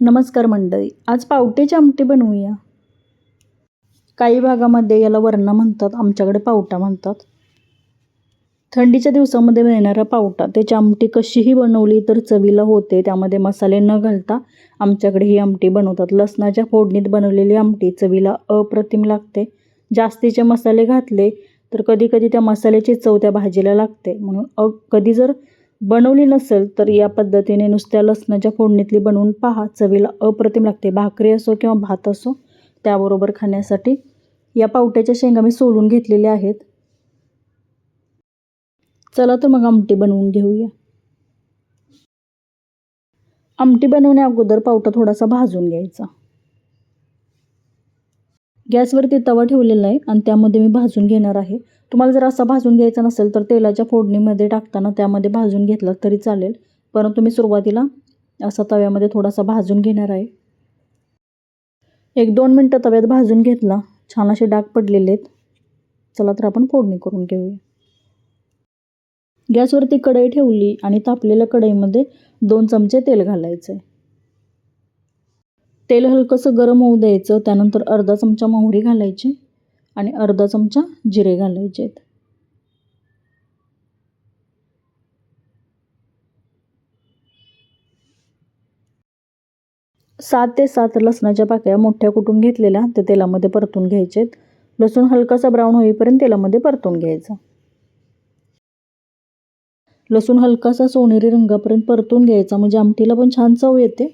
नमस्कार मंडळी आज पावट्याची आमटी बनवूया. काही भागामध्ये याला वरणा म्हणतात आमच्याकडे पावटा म्हणतात. थंडीच्या दिवसामध्ये मिळणारा पावटा त्याची आमटी कशीही बनवली तर चवीला होते त्यामध्ये मसाले न घालता आमच्याकडे ही आमटी बनवतात. लसणाच्या फोडणीत बनवलेली आमटी चवीला अप्रतिम लागते. जास्तीचे मसाले घातले तर कधी कधी त्या मसाल्याची चव त्या भाजीला लागते. म्हणून अ कधी जर बनवली नसेल तर या पद्धतीने नुसत्या लसणाच्या फोडणीतली बनवून पहा. चवीला अप्रतिम लागते. भाकरी असो किंवा भात असो त्याबरोबर खाण्यासाठी या पावट्याच्या शेंगा मी सोलून घेतलेल्या आहेत. चला तर मग आमटी बनवून घेऊया. आमटी बनवण्या अगोदर पावटा थोडासा भाजून घ्यायचा. गॅसवरती तवा ठेवलेला आहे आणि त्यामध्ये मी भाजून घेणार आहे. तुम्हाला जर असा भाजून घ्यायचा नसेल तर तेलाच्या फोडणीमध्ये टाकताना त्यामध्ये भाजून घेतला तरी चालेल. परंतु मी सुरुवातीला असा तव्यामध्ये थोडासा भाजून घेणार आहे. एक दोन मिनटं तव्यात भाजून घेतला. छान असे डाग पडलेले आहेत. चला तर आपण फोडणी करून घेऊया. गॅसवरती कढई ठेवली आणि तापलेल्या कढईमध्ये दोन चमचे तेल घालायचं आहे तेल हलकंसं गरम होऊ द्यायचं त्यानंतर अर्धा चमचा मोहरी घालायची आणि अर्धा चमचा जिरे घालायचे आहेत. सात ते सात लसणाच्या पाकळ्या मोठ्या कुटून घेतलेल्या ते तेलामध्ये परतून घ्यायचे आहेत. लसूण हलकासा ब्राऊन होईपर्यंत तेलामध्ये परतून घ्यायचा. लसूण हलकासा सोनेरी रंगापर्यंत परतून घ्यायचा म्हणजे आमटीला पण छान चव येते.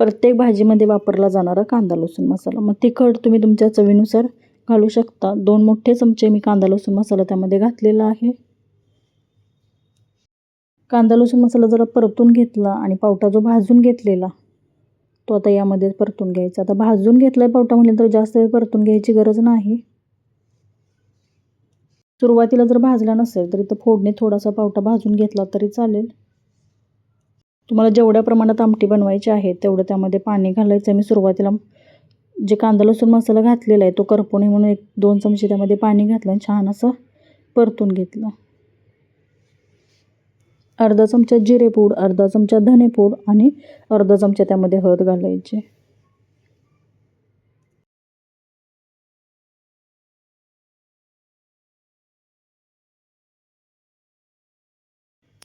प्रत्येक भाजीमध्ये वापरला जाणारा कांदा लसूण मसाला. मग तिखट तुम्ही तुमच्या चवीनुसार घालू शकता. दोन मोठे चमचे मी कांदा लसूण मसाला त्यामध्ये घातलेला आहे. कांदा लसूण मसाला जरा परतून घेतला आणि पावटा जो भाजून घेतलेला तो आता यामध्ये परतून घ्यायचा. आता भाजून घेतला आहे पावटा म्हटलं तर जास्त वेळ परतून घ्यायची गरज नाही. सुरुवातीला जर भाजला नसेल तर इथं फोडणी थोडासा पावटा भाजून घेतला तरी चालेल. तुम्हाला जेवढ्या प्रमाणात आमटी बनवायची आहे तेवढं त्यामध्ये पाणी घालायचं. मी सुरुवातीला जे कांदा लसूण मसाला घातलेला आहे तो करपणे म्हणून एक दोन चमचे त्यामध्ये पाणी घातलं आणि छान असं परतून घेतलं. अर्धा चमचा जिरेपूड अर्धा चमचा धनेपूड आणि अर्धा चमचा त्यामध्ये हळद घालायचे.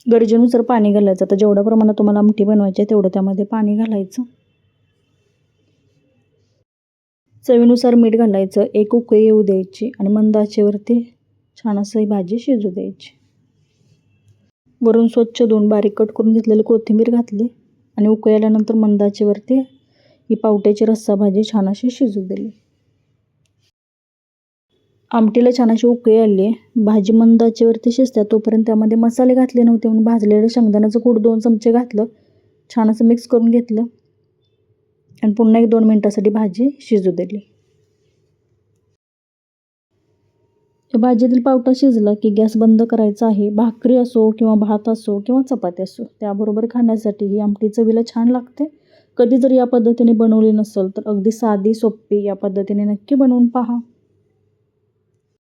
गरजेनुसार पाणी घालायचं. आता जेवढ्या प्रमाणात तुम्हाला आमटी बनवायची आहे तेवढं त्यामध्ये पाणी घालायचं. चवीनुसार मीठ घालायचं. एक उकळी येऊ द्यायची आणि मंद आचेवरती छान असं ही भाजी शिजू द्यायची. वरून स्वच्छ धुवून बारीक कट करून घेतलेली कोथिंबीर घातली आणि उकळी आल्यानंतर मंदाचेवरती ही पावट्याची रस्सा भाजी छान अशी शिजू दिली. आमटीला छान अशी उकळी आली. आहे भाजी मंद आचेवरती शिजत्या तोपर्यंत त्यामध्ये मसाले घातले नव्हते म्हणून भाजलेलं शेंगदाण्याचं कूट दोन चमचे घातलं. छान असं मिक्स करून घेतलं. आणि पुन्हा एक दोन मिनटासाठी भाजी शिजू दिली. भाजीतील पावटा शिजला की गॅस बंद करायचा आहे. भाकरी असो किंवा भात असो किंवा चपाती असो त्याबरोबर खाण्यासाठी ही आमटी चवीला छान लागते. कधी जर या पद्धतीने बनवली नसेल तर अगदी साधी सोपी या पद्धतीने नक्की बनवून पहा.